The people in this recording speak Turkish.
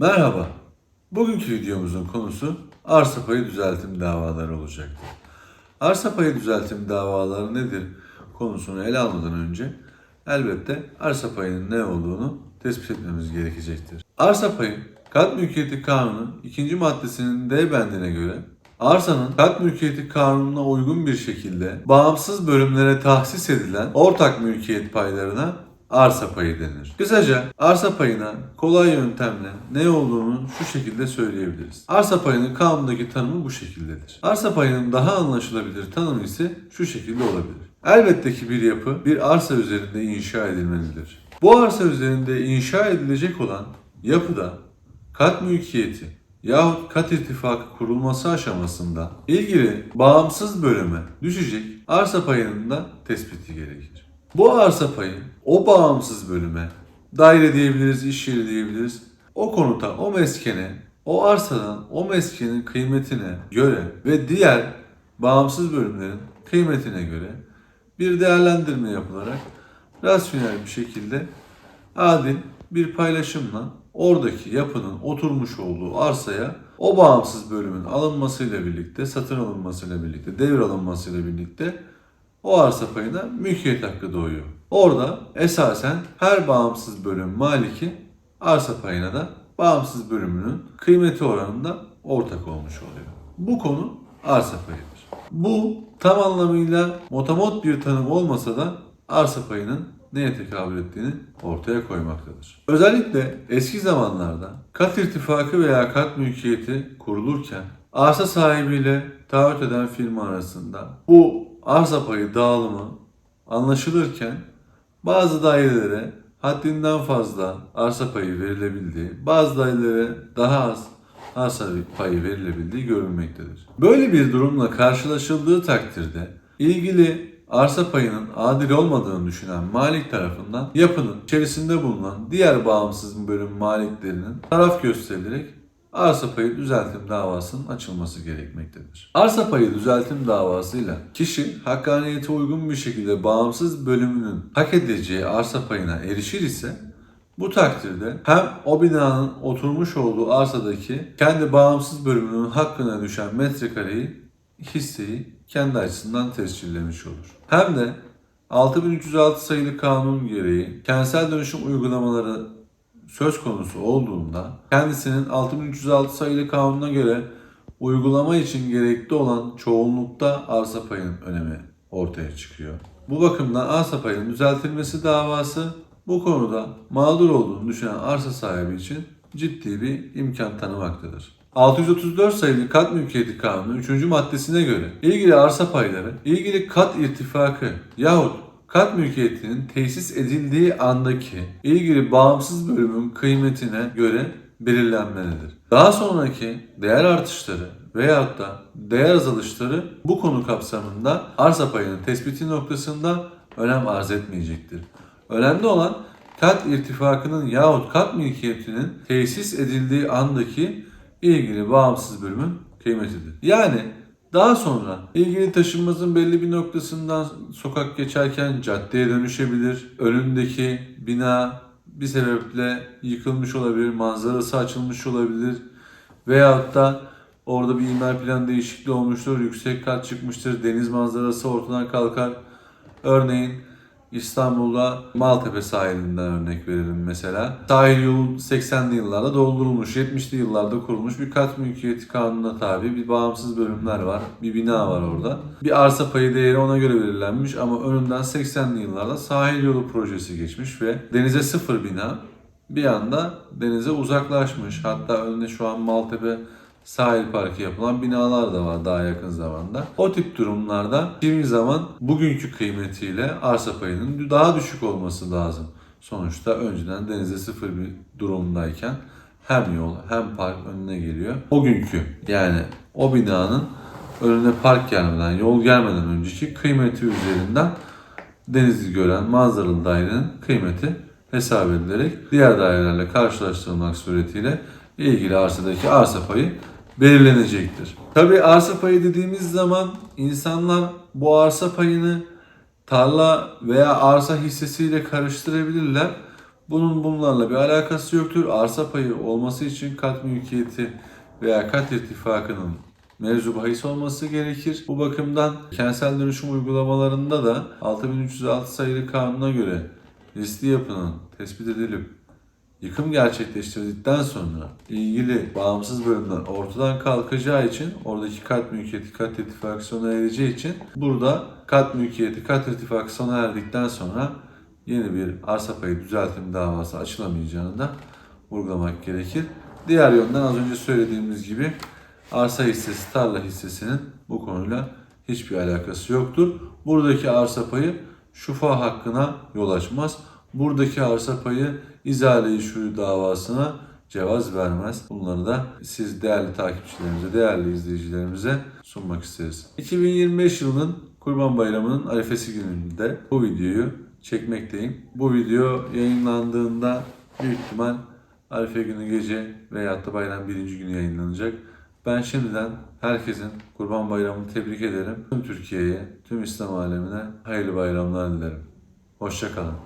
Merhaba. Bugünkü videomuzun konusu arsa payı düzeltim davaları olacaktır. Arsa payı düzeltim davaları nedir konusunu ele almadan önce elbette arsa payının ne olduğunu tespit etmemiz gerekecektir. Arsa payı kat mülkiyeti kanunu 2. maddesinin D bendine göre arsanın kat mülkiyeti kanununa uygun bir şekilde bağımsız bölümlere tahsis edilen ortak mülkiyet paylarına arsa payı denir. Kısaca arsa payına kolay yöntemle ne olduğunu şu şekilde söyleyebiliriz. Arsa payının kanundaki tanımı bu şekildedir. Arsa payının daha anlaşılabilir tanımı ise şu şekilde olabilir. Elbette ki bir yapı bir arsa üzerinde inşa edilmelidir. Bu arsa üzerinde inşa edilecek olan yapıda kat mülkiyeti yahut kat irtifakı kurulması aşamasında ilgili bağımsız bölüme düşecek arsa payının da tespiti gerekir. Bu arsa payı o bağımsız bölüme daire diyebiliriz, iş yeri diyebiliriz. O konuta, o meskene, o arsadan, o meskenin kıymetine göre ve diğer bağımsız bölümlerin kıymetine göre bir değerlendirme yapılarak rasyonel bir şekilde adil bir paylaşımla oradaki yapının oturmuş olduğu arsaya o bağımsız bölümün alınmasıyla birlikte, satın alınmasıyla birlikte, devir alınmasıyla birlikte o arsa payına mülkiyet hakkı doğuyor. Orada esasen her bağımsız bölüm maliki arsa payına da bağımsız bölümünün kıymeti oranında ortak olmuş oluyor. Bu konu arsa payıdır. Bu tam anlamıyla motamot bir tanım olmasa da arsa payının neye tekabül ettiğini ortaya koymaktadır. Özellikle eski zamanlarda kat irtifakı veya kat mülkiyeti kurulurken arsa sahibiyle taahhüt eden firma arasında bu arsa payı dağılımı anlaşılırken bazı dairelere haddinden fazla arsa payı verilebildiği, bazı dairelere daha az arsa payı verilebildiği görülmektedir. Böyle bir durumla karşılaşıldığı takdirde ilgili arsa payının adil olmadığını düşünen malik tarafından yapının içerisinde bulunan diğer bağımsız bölüm maliklerinin taraf gösterilerek arsa payı düzeltim davasının açılması gerekmektedir. Arsa payı düzeltim davasıyla kişi hakkaniyete uygun bir şekilde bağımsız bölümünün hak edeceği arsa payına erişir ise bu takdirde hem o binanın oturmuş olduğu arsadaki kendi bağımsız bölümünün hakkına düşen metrekareyi, hisseyi kendi açısından tescillemiş olur. Hem de 6306 sayılı kanun gereği kentsel dönüşüm uygulamaları söz konusu olduğunda kendisinin 6306 sayılı kanuna göre uygulama için gerekli olan çoğunlukta arsa payının önemi ortaya çıkıyor. Bu bakımdan arsa payının düzeltilmesi davası bu konuda mağdur olduğunu düşünen arsa sahibi için ciddi bir imkan tanımaktadır. 634 sayılı kat mülkiyeti kanunu 3. maddesine göre ilgili arsa payları ilgili kat irtifakı yahut kat mülkiyetinin tesis edildiği andaki ilgili bağımsız bölümün kıymetine göre belirlenmelidir. Daha sonraki değer artışları veyahut da değer azalışları bu konu kapsamında arsa payının tespiti noktasında önem arz etmeyecektir. Önemli olan kat irtifakının yahut kat mülkiyetinin tesis edildiği andaki ilgili bağımsız bölümün kıymetidir. Yani daha sonra ilgili taşınmazın belli bir noktasından sokak geçerken caddeye dönüşebilir. Önündeki bina bir sebeple yıkılmış olabilir, manzarası açılmış olabilir. Veyahut da orada bir imar plan değişikliği olmuştur, yüksek kat çıkmıştır, deniz manzarası ortadan kalkar. Örneğin İstanbul'da Maltepe sahilinden örnek verelim mesela. Sahil yolu 80'li yıllarda doldurulmuş, 70'li yıllarda kurulmuş bir kat mülkiyeti kanununa tabi bir bağımsız bölümler var. Bir bina var orada. Bir arsa payı değeri ona göre belirlenmiş ama önünden 80'li yıllarda sahil yolu projesi geçmiş ve denize sıfır bina bir anda denize uzaklaşmış. Hatta önünde şu an Maltepe sahil parkı yapılan binalar da var daha yakın zamanda. O tip durumlarda kimi zaman bugünkü kıymetiyle arsa payının daha düşük olması lazım. Sonuçta önceden denize sıfır bir durumdayken hem yol hem park önüne geliyor. O günkü yani o binanın önüne park gelmeden, yol gelmeden önceki kıymeti üzerinden denizi gören manzaralı dairenin kıymeti hesap edilerek diğer dairelerle karşılaştırılmak suretiyle ilgili arsadaki arsa payı belirlenecektir. Tabi arsa payı dediğimiz zaman insanlar bu arsa payını tarla veya arsa hissesiyle karıştırabilirler. Bunun bunlarla bir alakası yoktur. Arsa payı olması için kat mülkiyeti veya kat irtifakının mevzu bahis olması gerekir. Bu bakımdan kentsel dönüşüm uygulamalarında da 6306 sayılı kanuna göre riskli yapının tespit edilip yıkım gerçekleştirdikten sonra ilgili bağımsız bölümler ortadan kalkacağı için oradaki kat mülkiyeti kat irtifakı sona ereceği için burada kat mülkiyeti kat irtifakı sona erdikten sonra yeni bir arsa payı düzeltim davası açılamayacağını da vurgulamak gerekir. Diğer yönden az önce söylediğimiz gibi arsa hissesi, tarla hissesinin bu konuyla hiçbir alakası yoktur. Buradaki arsa payı şufa hakkına yol açmaz. Buradaki arsa payı izale şu davasına cevaz vermez. Bunları da siz değerli takipçilerimize, değerli izleyicilerimize sunmak isteriz. 2025 yılının Kurban Bayramı'nın arifesi gününde bu videoyu çekmekteyim. Bu video yayınlandığında büyük ihtimal Arife günü gece veyahut da bayram birinci günü yayınlanacak. Ben şimdiden herkesin Kurban Bayramı'nı tebrik ederim. Tüm Türkiye'ye, tüm İslam alemine hayırlı bayramlar dilerim. Hoşçakalın.